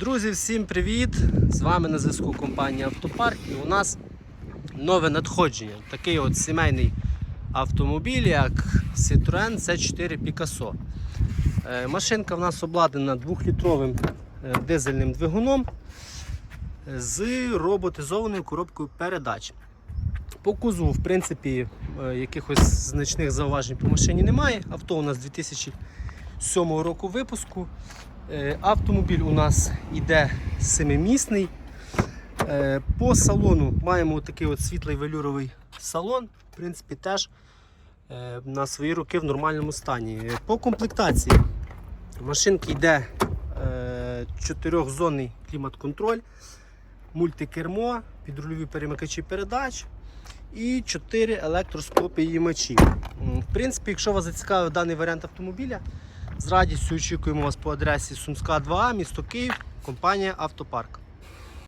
Друзі, всім привіт! З вами на зв'язку компанія Автопарк і у нас нове надходження. Такий от сімейний автомобіль, як Citroen C4 Picasso. Машинка в нас обладнана 2-літровим е, дизельним двигуном е, з роботизованою коробкою передач. По кузову, в принципі, е, якихось значних зауважень по машині немає. Авто у нас 2007 року випуску. Е, Автомобіль у нас йде семимісний. Е, По салону маємо такий от світлий велюровий салон. В принципі, теж е, на свої роки в нормальному стані. По комплектації машинки йде чотирьохзонний клімат-контроль, мультикермо, підрульові перемикачі передач і 4 електроскопії-мачі. В принципі, якщо вас зацікавив даний варіант автомобіля, з радістю очікуємо вас по адресі Сумська 2, місто Київ, компанія Автопарк.